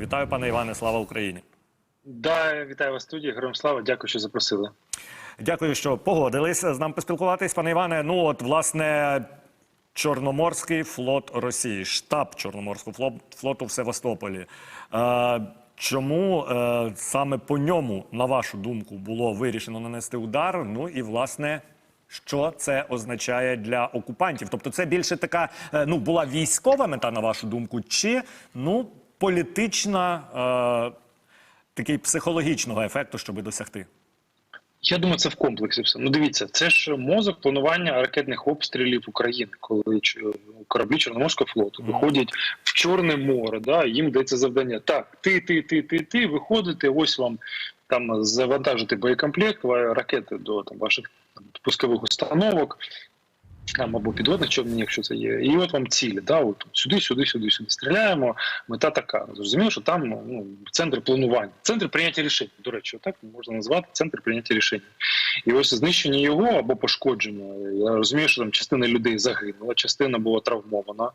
Вітаю, пане Іване, слава Україні. Да, вітаю вас в студії. Героям слава, дякую, що запросили. Дякую, що погодились з нами поспілкуватись, пане Іване. Ну, от, власне, Чорноморський флот Росії, штаб Чорноморського флоту в Севастополі. Е, чому е, саме по ньому, на вашу думку, було вирішено нанести удар? Ну і власне. Що це означає для окупантів? Тобто, це більше така е, ну була військова мета, на вашу думку, чи ну політична е, такий психологічного ефекту, щоб досягти? Я думаю, це в комплексі все. Ну дивіться, це ж мозок планування ракетних обстрілів України, коли кораблі Чорноморського флоту виходять в Чорне море. Да, їм дається завдання. Так, ти, ти, ти, ти, ти, виходите, ось вам там завантажити боєкомплект, ракети до там ваших там, пускових установок. Там або підводних човнів, якщо це є, і от вам цілі, да, от сюди, сюди, сюди, сюди стріляємо. Мета така. Зрозуміло, що там ну, центр планування, центр прийняття рішень. До речі, так можна назвати центр прийняття рішень. І ось знищення його або пошкодження. Я розумію, що там частина людей загинула, частина була травмована.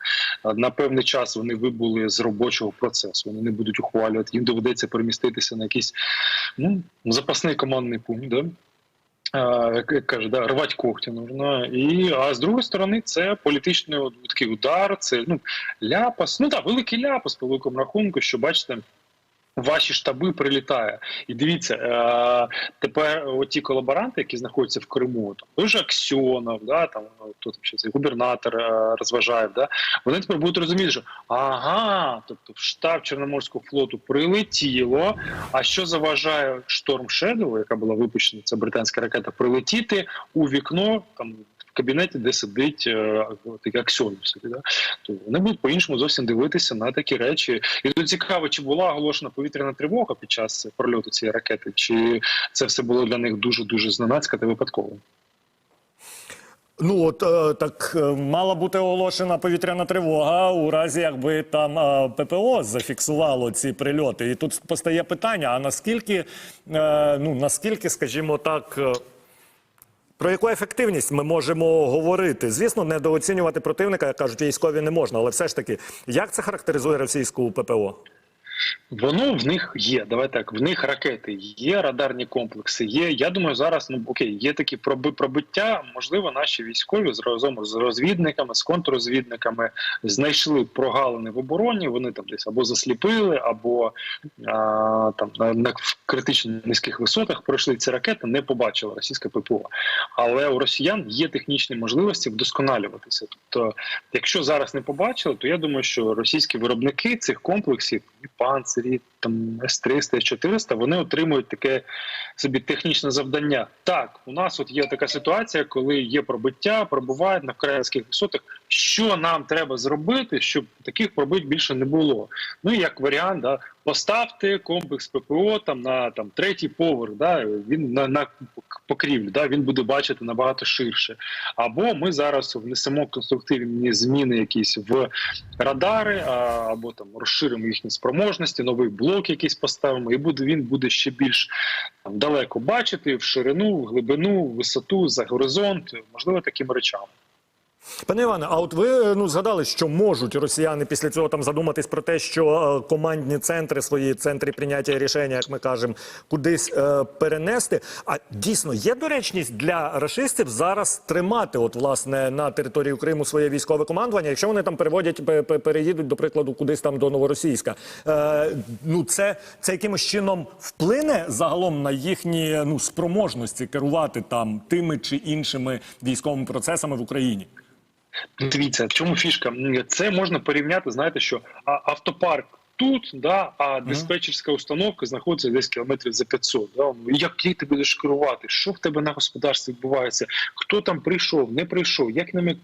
На певний час вони вибули з робочого процесу. Вони не будуть ухвалювати. Їм доведеться переміститися на якийсь ну, запасний командний пункт. Да? Як каже, да, рвати когті нужно. І, а з другої сторони, це політичний от такий удар, це ну, ляпас. Ну так, великий ляпас по великому рахунку, що бачите. Ваші штаби прилітає, і дивіться е, тепер оті колаборанти, які знаходяться в Криму, там той же Аксьонов, да там хто там ще цей губернатор е, розважає, да вони тепер будуть розуміти, що ага, тобто в штаб Чорноморського флоту прилетіло. А що заважає шторм Shadow, яка була випущена, це британська ракета, прилетіти у вікно там. Кабінеті, де сидить е, такий аксьон, собі, да? то вони будуть по-іншому зовсім дивитися на такі речі. І тут цікаво, чи була оголошена повітряна тривога під час прольоту цієї ракети, чи це все було для них дуже дуже зненацька та випадково. Ну от е, так е, мала бути оголошена повітряна тривога у разі, якби там ППО зафіксувало ці прильоти. І тут постає питання: а наскільки, ну наскільки, скажімо так. Про яку ефективність ми можемо говорити? Звісно, недооцінювати противника, як кажуть, військові не можна, але все ж таки, як це характеризує російську ППО? Воно в них є. Давай так, в них ракети є, радарні комплекси є. Я думаю, зараз ну окей, є такі проби пробиття. Можливо, наші військові разом з розвідниками, з контррозвідниками знайшли прогалини в обороні. Вони там десь або засліпили, або а, там на, на критично низьких висотах пройшли ці ракети, не побачила російська ППО. Але у росіян є технічні можливості вдосконалюватися. Тобто, якщо зараз не побачили, то я думаю, що російські виробники цих комплексів, і панцирі, там С-300, С-400, вони отримують таке собі технічне завдання. Так, у нас от є така ситуація, коли є пробиття, пробувають на вкраїнських висотах. Що нам треба зробити, щоб таких пробить більше не було? Ну і як варіант, да, поставте комплекс ППО там на там третій поверх. Да, він на, на покрівлю, да, він буде бачити набагато ширше. Або ми зараз внесемо конструктивні зміни якісь в радари, а, або там розширимо їхні спроможності, новий блок якийсь поставимо, і буде він буде ще більш там, далеко бачити в ширину, в глибину, в висоту, за горизонт, можливо, такими речами. Пане Іване, а от ви ну згадали, що можуть росіяни після цього там задуматись про те, що е, командні центри свої центри прийняття рішення, як ми кажемо, кудись е, перенести. А дійсно є доречність для рашистів зараз тримати, от власне на території Криму своє військове командування, якщо вони там переводять, пе- пе- переїдуть, до прикладу, кудись там до Новоросійська. Е, ну це, це якимось чином вплине загалом на їхні ну спроможності керувати там тими чи іншими військовими процесами в Україні. Дивіться, в чому фішка? Це можна порівняти, знаєте, що автопарк тут, да, а диспетчерська установка знаходиться десь кілометрів за 500. Да? Як, як ти будеш керувати? Що в тебе на господарстві відбувається? Хто там прийшов, не прийшов? Як ними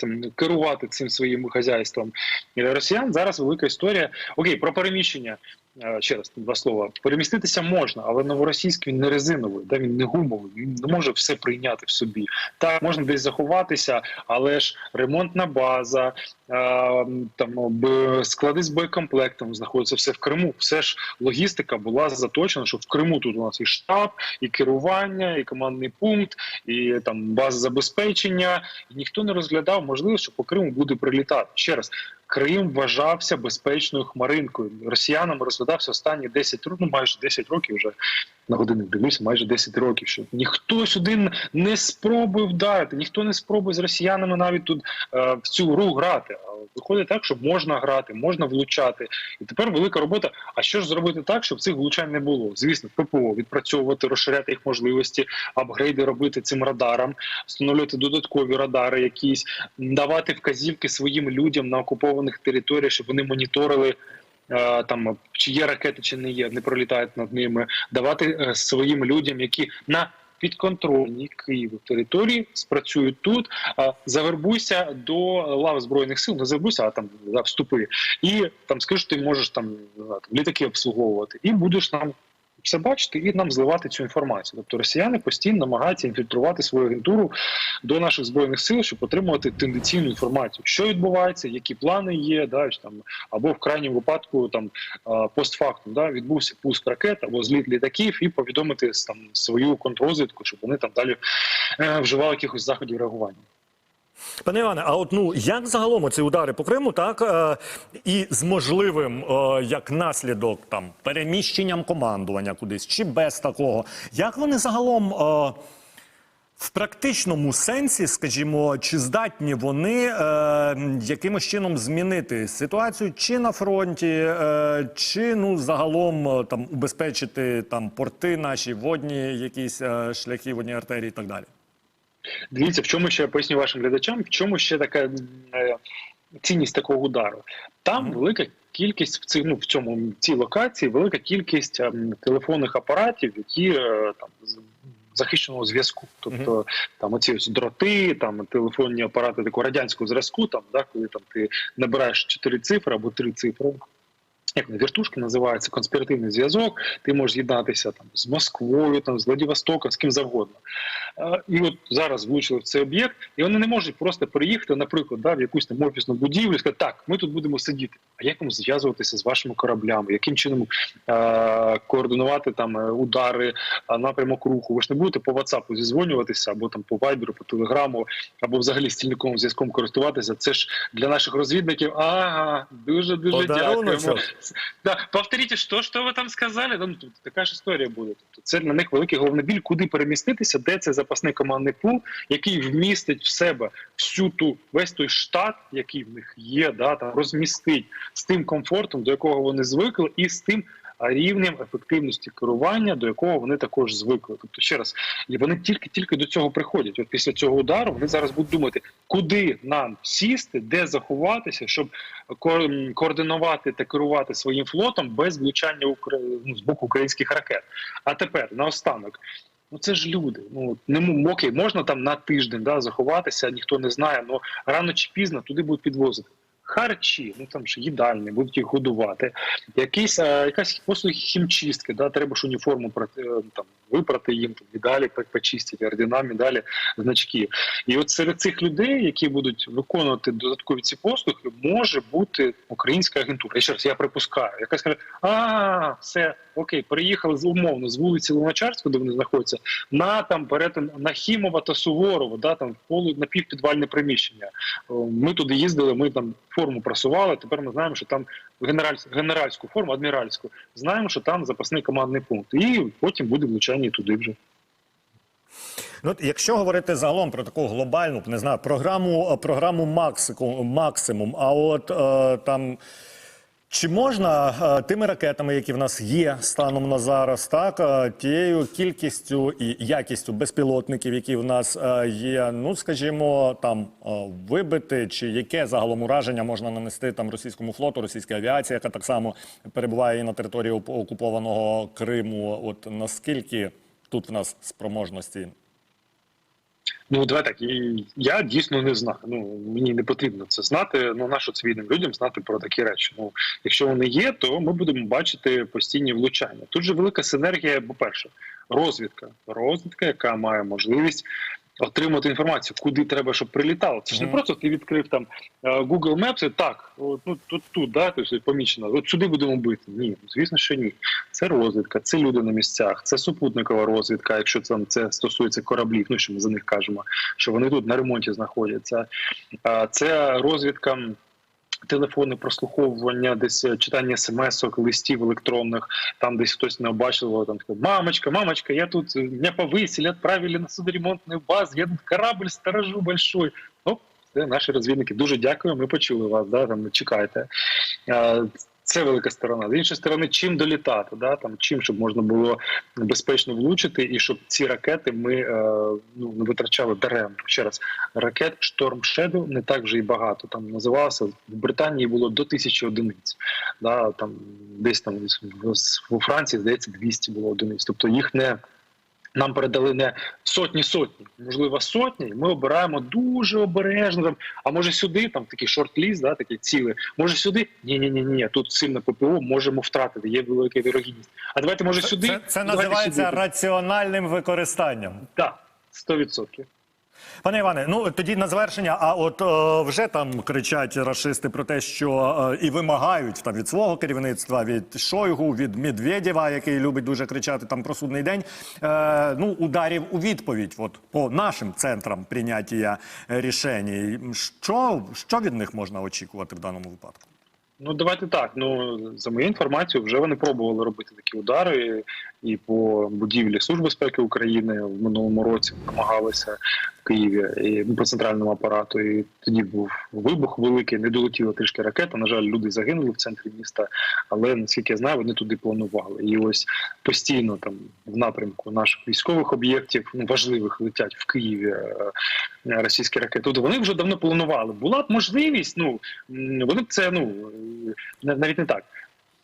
там, керувати цим своїм хазяйством? Росіян зараз велика історія. Окей, про переміщення. Е, Ще раз два слова. Переміститися можна, але новоросійський він не резиновий, да? він не гумовий, він не може все прийняти в собі. Так, можна десь заховатися, але ж ремонтна база, е, там б- склади з боєкомплектом знаходяться все в Криму. Все ж логістика була заточена, що в Криму тут у нас і штаб, і керування, і командний пункт, і там база забезпечення. І ніхто не розглядав можливо, що по Криму буде прилітати. Ще раз. Крим вважався безпечною хмаринкою. Росіянам розглядався останні 10 років, ну майже 10 років вже на годинник дивлюся, майже 10 років. Що ніхто сюди не спробує вдарити, ніхто не спробує з росіянами навіть тут е, в цю гру грати. А виходить так, що можна грати, можна влучати. І тепер велика робота. А що ж зробити так, щоб цих влучань не було? Звісно, ППО відпрацьовувати, розширяти їх можливості, апгрейди робити цим радарам, встановлювати додаткові радари, якісь давати вказівки своїм людям на окупованих територіях, щоб вони моніторили. Е, Там чи є ракети, чи не є, не пролітають над ними, давати е, своїм людям, які на підконтрольній Києву території спрацюють тут. Завербуйся до лав збройних сил, не завербуйся, а там вступи, і там скажи, ти можеш там літаки обслуговувати, і будеш нам все бачити і нам зливати цю інформацію. Тобто росіяни постійно намагаються інфільтрувати свою агентуру до наших збройних сил, щоб отримувати тенденційну інформацію, що відбувається, які плани є, да, там або в крайньому випадку там постфактум да, відбувся пуск ракет або зліт літаків, і повідомити там свою контррозвідку, щоб вони там далі е, вживали якихось заходів реагування. Пане Іване, а от ну як загалом ці удари по Криму, так е, і з можливим е, як наслідок там переміщенням командування кудись чи без такого, як вони загалом е, в практичному сенсі, скажімо, чи здатні вони е, якимось чином змінити ситуацію чи на фронті, е, чи ну загалом е, там убезпечити там порти наші водні, якісь е, шляхи, водні артерії і так далі. Дивіться, в чому ще я поясню вашим глядачам, в чому ще така е, цінність такого удару. Там велика кількість в цій, ну, в цьому в цій локації, велика кількість ем, телефонних апаратів, які е, там захищеного зв'язку. Тобто там оці ось дроти, там телефонні апарати такого радянського зразку, там да, коли там ти набираєш чотири цифри або три цифри. Як вони, віртушки називаються конспіративний зв'язок. Ти можеш з'єднатися там з Москвою, там з Владивостоком, з ким завгодно. Е, І от зараз влучили в цей об'єкт, і вони не можуть просто переїхати, наприклад, да, в якусь там офісну будівлю і сказати, так, ми тут будемо сидіти. А як вам зв'язуватися з вашими кораблями? Яким чином е- координувати там е, удари, е, напрямок руху? Ви ж не будете по WhatsApp зізвонюватися або там по Viber, по Телеграму, або взагалі стільниковим зв'язком користуватися. Це ж для наших розвідників. Ага, дуже дуже дякуємо. Да, повторіть, що, що ви там сказали? Ну, тут така ж історія буде. Тобто це на них великий головний біль, куди переміститися, де це запасний командний пул, який вмістить в себе всю ту весь той штат, який в них є, да, там розмістить з тим комфортом, до якого вони звикли, і з тим. Рівнем ефективності керування, до якого вони також звикли. Тобто, ще раз, і вони тільки-тільки до цього приходять. От після цього удару вони зараз будуть думати, куди нам сісти, де заховатися, щоб ко- координувати та керувати своїм флотом без влучання ну, з боку українських ракет. А тепер наостанок. Ну це ж люди. Ну не окей, можна там на тиждень да, заховатися, ніхто не знає, але рано чи пізно туди будуть підвозити. Харчі, ну там ж їдальні, будуть їх годувати. Якісь е, якась послуги хімчистки, да, треба ж уніформу прати, е, там випрати їм там, медалі по- почистити, ордена, медалі, значки. І от серед цих людей, які будуть виконувати додаткові ці послуги, може бути українська агентура. І ще раз я припускаю, яка скаже: а все окей, переїхали з умовно з вулиці Луначарської, де вони знаходяться, на там перетин на Хімова та Суворова, да там полу напівпідвальне приміщення. Ми туди їздили, ми там форму просували. Тепер ми знаємо, що там генераль, генеральську форму, адміральську. Знаємо, що там запасний командний пункт, і потім буде влучання туди вже. Ну, якщо говорити загалом про таку глобальну, не знаю, програму, програму Максику, максимум, а от е, там. Чи можна е, тими ракетами, які в нас є станом на зараз, так е, тією кількістю і якістю безпілотників, які в нас е, є, ну скажімо, там вибити, чи яке загалом ураження можна нанести там російському флоту, російській авіації, яка так само перебуває і на території окупованого Криму? От наскільки тут в нас спроможності? Ну, давай так. Я дійсно не знаю. Ну мені не потрібно це знати. Ну нащо цивільним людям знати про такі речі. Ну, якщо вони є, то ми будемо бачити постійні влучання. Тут же велика синергія, по-перше, розвідка. Розвідка, яка має можливість отримати інформацію, куди треба, щоб прилітало. Це ж не просто ти відкрив там е, Google Maps, і так, от, ну тут, тут, да, тобто помічено. От сюди будемо бити. Ні, звісно, що ні. Це розвідка, це люди на місцях, це супутникова розвідка, якщо це, це стосується кораблів, ну що ми за них кажемо, що вони тут на ремонті знаходяться. Це розвідка телефони, прослуховування, десь е, читання смс-ок, листів електронних, там десь хтось не обачив, там таке, мамочка, мамочка, я тут, не меня повысили, отправили на судоремонтную базу, я тут корабль сторожу большой. Ну, це наші розвідники. Дуже дякую, ми почули вас, да, там, чекайте. Це велика сторона. З іншої сторони, чим долітати, да, там, чим, щоб можна було безпечно влучити, і щоб ці ракети ми е, ну, не витрачали даремно. Ще раз, ракет Storm Shadow не так вже і багато. Там називалося в Британії було до тисячі одиниць. Да, там десь там в- Франції здається 200 було одиниць. Тобто їх не нам передали не сотні сотні, можливо, сотні. Ми обираємо дуже обережно. Там, а може сюди, там такий шорт-ліст, да, такі ціли. Може сюди? Ні, ні, ні, ні. Тут сильно ППО можемо втратити. Є велика вірогідність. А давайте може сюди. Це, це називається сюди. раціональним використанням. Так, 100%. Пане Іване, ну тоді на завершення. А от е, вже там кричать рашисти про те, що е, і вимагають там від свого керівництва, від Шойгу, від Медведєва, який любить дуже кричати там про судний день. Е, ну ударів у відповідь, от по нашим центрам прийняття е, рішень. Що, що від них можна очікувати в даному випадку? Ну давайте так. Ну за моєю інформацією, вже вони пробували робити такі удари і по будівлі Служби безпеки України в минулому році намагалися в Києві і ну, по центральному апарату. І тоді був вибух великий, не долетіла трішки ракета. На жаль, люди загинули в центрі міста. Але наскільки я знаю, вони туди планували. І ось постійно там в напрямку наших військових об'єктів ну, важливих летять в Києві е, російські ракети. Тобто вони вже давно планували. Була б можливість. Ну вони б це ну е, навіть не так.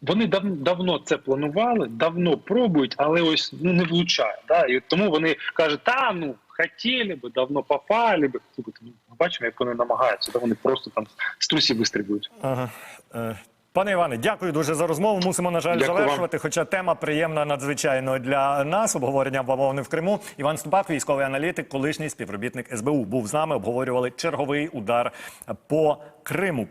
Вони дав, давно це планували, давно пробують, але ось ну не влучає. Да? І тому вони кажуть, та ну хотіли би, давно попали би. Слухайте, ми бачимо, як вони намагаються, та вони просто там з трусів вистрибують. Ага. Е, Пане Іване, дякую дуже за розмову. Мусимо, на жаль, Дякую вам. завершувати. Хоча тема приємна надзвичайно для нас. Обговорення бавовни в Криму. Іван Ступак, військовий аналітик, колишній співробітник СБУ, був з нами. Обговорювали черговий удар по Криму.